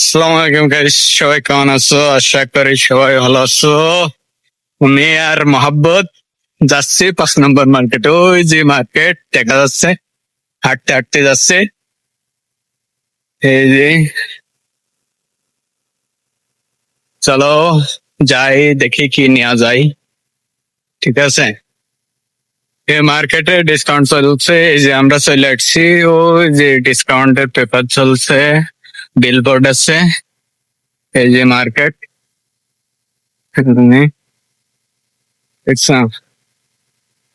আসসালামু গাইস সবাই কেমন আছো? আশা করি সবাই ভালো আছো। আমি আর মোহাব্বত যাচ্ছি পাঁচ নম্বর মার্কেট ওই যে মার্কেট দেখা যাচ্ছে। হাঁটতে হাঁটতে যাচ্ছে। এই যে। চলো যাই, দেখি কি নেওয়া যায়। ঠিক আছে? এই মার্কেটে ডিসকাউন্ট চলছে। এই যে আমরা চলে আসছি। ওই যে ডিসকাউন্টের পেপার চলছে। বিলবোর্ড আছে। এই যে market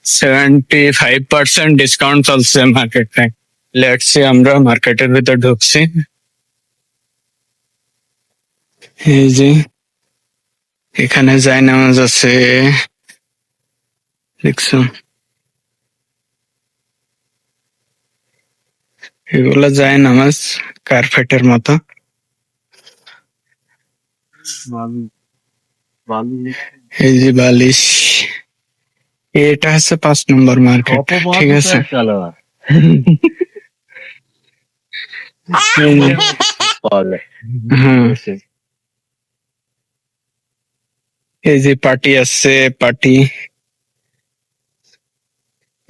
seventy five percent discount চলছে মার্কেটে লেটসি আমরা মার্কেটের ভিতর ঢুকছি। এই যে এখানে যাই নামাজ আছে। দেখছ? এগুলা যায় নামাজ কার্পেটের মতো এই যে বালিশ এটা হচ্ছে পাঁচ নম্বর মার্কেট ঠিক আছে এই যে, হ্যাঁ এই যে পার্টি আছে পার্টি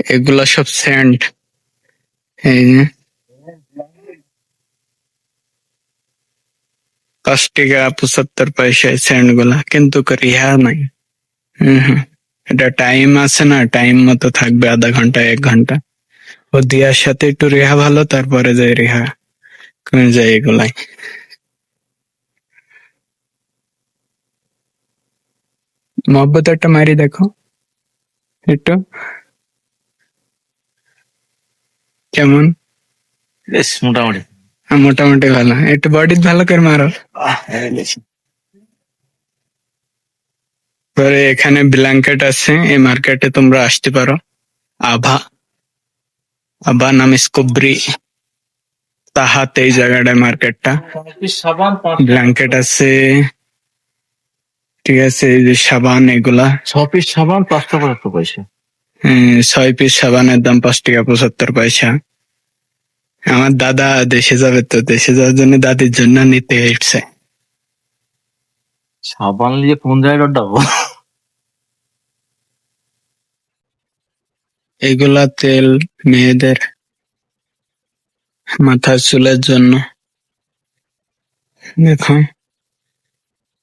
এগুলা সব স্যান্ড এই যে পাঁচ টাকা পঁচাত্তর পয়সায় স্যান্ডগুলা। কিন্তু রিহা নাই। হম। এটা টাইম আছে না টাইম মতো থাকবে আধা ঘণ্টা, এক ঘণ্টা। ও দিয়ার সাথে একটু রেহা ভালো, তারপরে যায় রেহা। কমে যায় এগুলাই। মহব্বত একটা মারি দেখো। একটু। কেমন? বেশ, মোটামুটি। মোটামুটি ভালো। একটু বডি ভালো করে মারো। পরে এখানে ব্ল্যাঙ্কেট আছে এই মার্কেটে তোমরা আসতে পারো। আভা। আভা নাম স্কোব্রি তাহাতে এই জায়গাটায় মার্কেটটা সাবান ব্ল্যাঙ্কেট আছে। ঠিক আছে এই যে সাবান এগুলা। ছ পিস সাবান পাঁচটা পঁচাত্তর পয়সা। উম, ছয় পিস সাবানের দাম পাঁচ টাকা পঁচাত্তর পয়সা। আমার দাদা দেশে যাবে তো দেশে যাওয়ার জন্য দাদির জন্য নিতে এসছে। সাবান নিয়ে কোন জায়গায় ডাবো? এগুলা তেল মেয়েদের মাথার চুলের জন্য। দেখো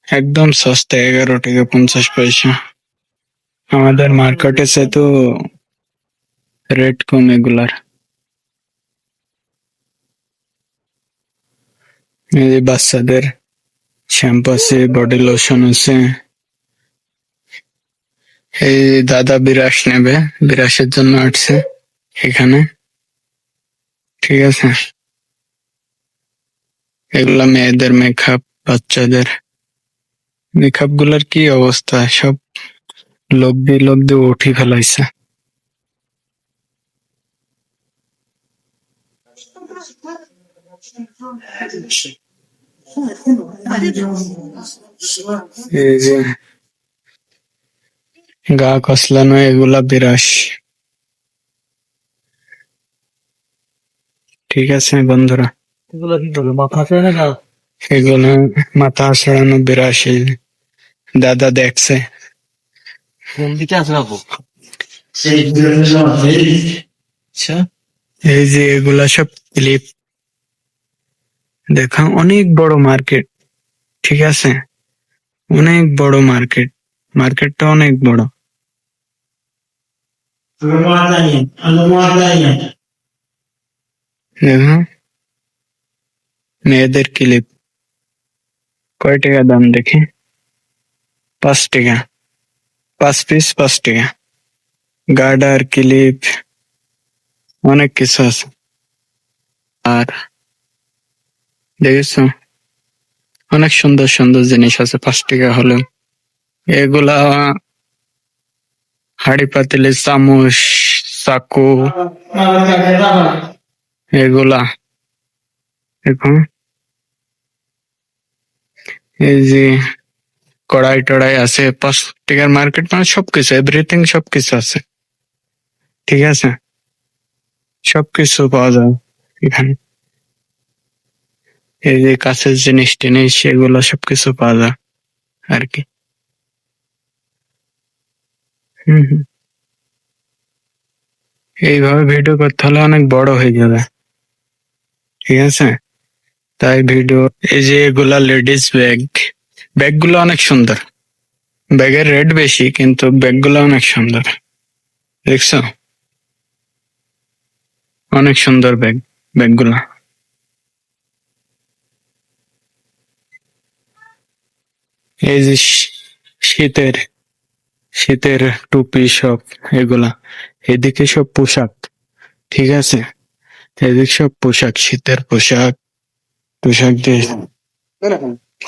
একদম সস্তা এগারো টাকা পঞ্চাশ পয়সা। আমাদের মার্কেটে সে তো রেট কম এগুলার। এই বাচ্চাদের শ্যাম্পু আছে বডি লোশন আছে। এই দাদা বিরাস নেবে বিরাসের জন্য আসছে এখানে। ঠিক আছে। এগুলা মেয়েদের মেকআপ বাচ্চাদের। মেকআপগুলার কি অবস্থা? সব লোক দিয়ে লোক দিয়ে উঠি ফেলাইছে। এই যে গা কসলানো এগুলা বিরাস ঠিক আছে বন্ধুরা। এগুলো কি করবে? মাথা না এগুলো মাথা বিরাস এই দাদা দেখছে। কোন দিকে এই যে এগুলা সব ক্লিপ দেখা অনেক বড় মার্কেট ঠিক আছে অনেক বড় মার্কেট মার্কেটটা অনেক বড় দেখো মেয়েদের ক্লিপ কয় টাকা দাম দেখি পাঁচ টাকা পাঁচ পিস পাঁচ টাকা গার্ডার ক্লিপ অনেক কিছু আছে আর দেখেছ? অনেক সুন্দর সুন্দর জিনিস আছে পাঁচ টাকা হলেও। এগুলা হাড়ি পাতিলে, চামচ, চাকু, এগুলা। এখন এই যে কড়াই টড়াই আছে পাঁচ টাকার মার্কেট মানে সবকিছু এভরিথিং সবকিছু আছে। ঠিক আছে? সবকিছু পাওয়া যায় এখানে। এই যে কাছের জিনিস টিনিস সেগুলো সবকিছু পাওয়া যায় আর কি হুম হুম। এইভাবে ভিডিও করতে হলে অনেক বড় হয়ে যাবে। ঠিক আছে? তাই ভিডিও, এই যে এগুলা লেডিস ব্যাগ ব্যাগগুলো অনেক সুন্দর। ব্যাগের রেট বেশি, কিন্তু ব্যাগগুলো অনেক সুন্দর। দেখছ? অনেক সুন্দর ব্যাগ ব্যাগ এই যে শীতের শীতের টুপি সব এগুলা, এদিকে সব পোশাক, ঠিক আছে? এদিকে সব পোশাক, শীতের পোশাক পোশাক দিয়ে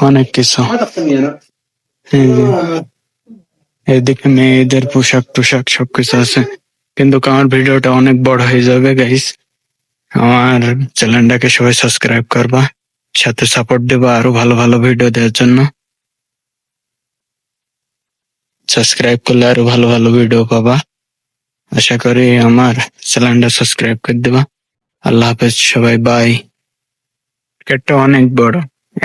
অনেক কিছু। এদিকে মেয়েদের পোশাক টোশাক সবকিছু আছে। কিন্তু আমার ভিডিওটা অনেক বড় হয়ে যাবে গাইস আমার চ্যানেলটাকে সবাই সাবস্ক্রাইব করবা, সাথে সাপোর্ট দেবা আরও ভালো ভালো ভিডিও দেওয়ার জন্য। সাবস্ক্রাইব করলে আরও ভালো ভালো ভিডিও পাবা। আশা করি আমার চ্যানেলটা সাবস্ক্রাইব করে দেবা। আল্লাহ হাফেজ, সবাই বাই মার্কেটটা অনেক বড়।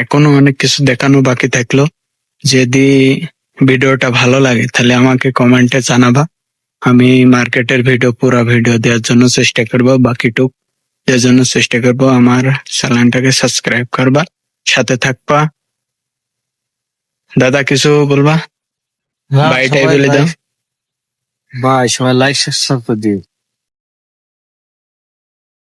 এখনও অনেক কিছু দেখানো বাকি থাকল। যদি ভিডিওটা ভালো লাগে, তাহলে আমাকে কমেন্টে জানাবা। আমি মার্কেটের ভিডিও পুরো ভিডিও দেওয়ার জন্য চেষ্টা করব, বাকিটুক দেওয়ার জন্য চেষ্টা করব। আমার চ্যানেলটাকে সাবস্ক্রাইব করবা, সাথে থাকবা। দাদা, কিছু বলবা? হ্যাঁ, বাই সবাই টাই বলে দাও বাই সবাই লাইক সাবস্ক্রাইব করে দিও।